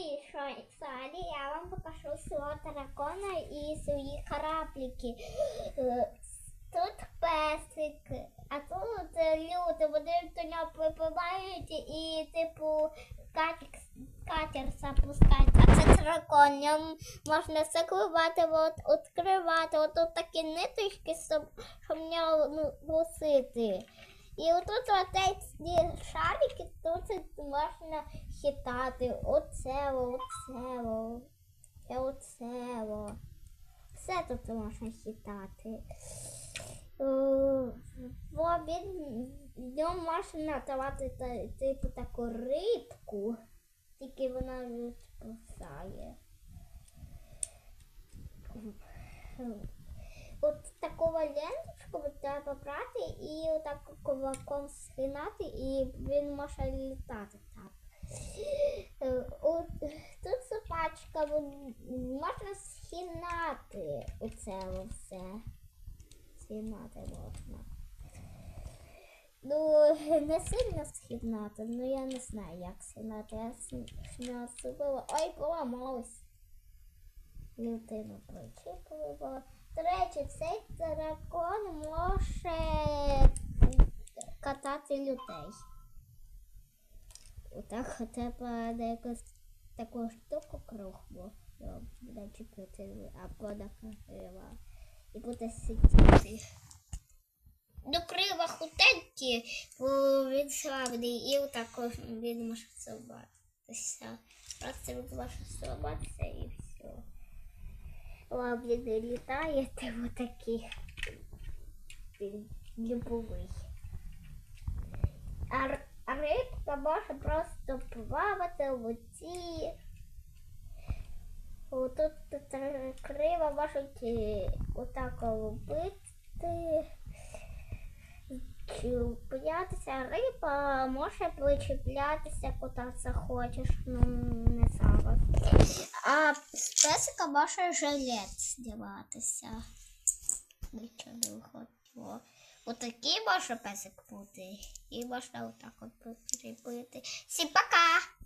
Привіт, я вам покажу свого дракона і свої кораблики. Тут песик, а тут люди, вони до нього припливають і типу катер, катер запускається. А це ньому можна закривати, от, відкривати. От тут такі ниточки, щоб, щоб нього ну, носити. І отут оці шарики, тут можна хитати. Оцево, і оцево. Все тут можна хитати. Е, в ньому можна давати та- типу таку рибку, тільки вона відпускає. От таку треба брати і отак кулаком схинати, і він може літати так. Е, от Тут собачка можна схинати оце все. Схинати можна. Ну, не сильно схинати, ну я не знаю, як схинати. Я зробила. Ой, поламалась. Людину причепила. До речі, цей дракон може катати людей. Отак треба на якусь таку штуку круглу начепити або на крила. І буде сидіти. До крила хутенькі, бо він славний, і отак він може зламатися. Просто він може зламатися і все. Ладно, не літає, ти отакий. Він любовий. А, рибка може просто плавати в воді. Тут крива можуть е, отак робити. Чіплятися риба може причіплятися куди захочеш, ну не зараз. А з песика може жилет здіватися. Нічого не виходило. Отакий може песик бути. І можна отак от прибити. Всім пока!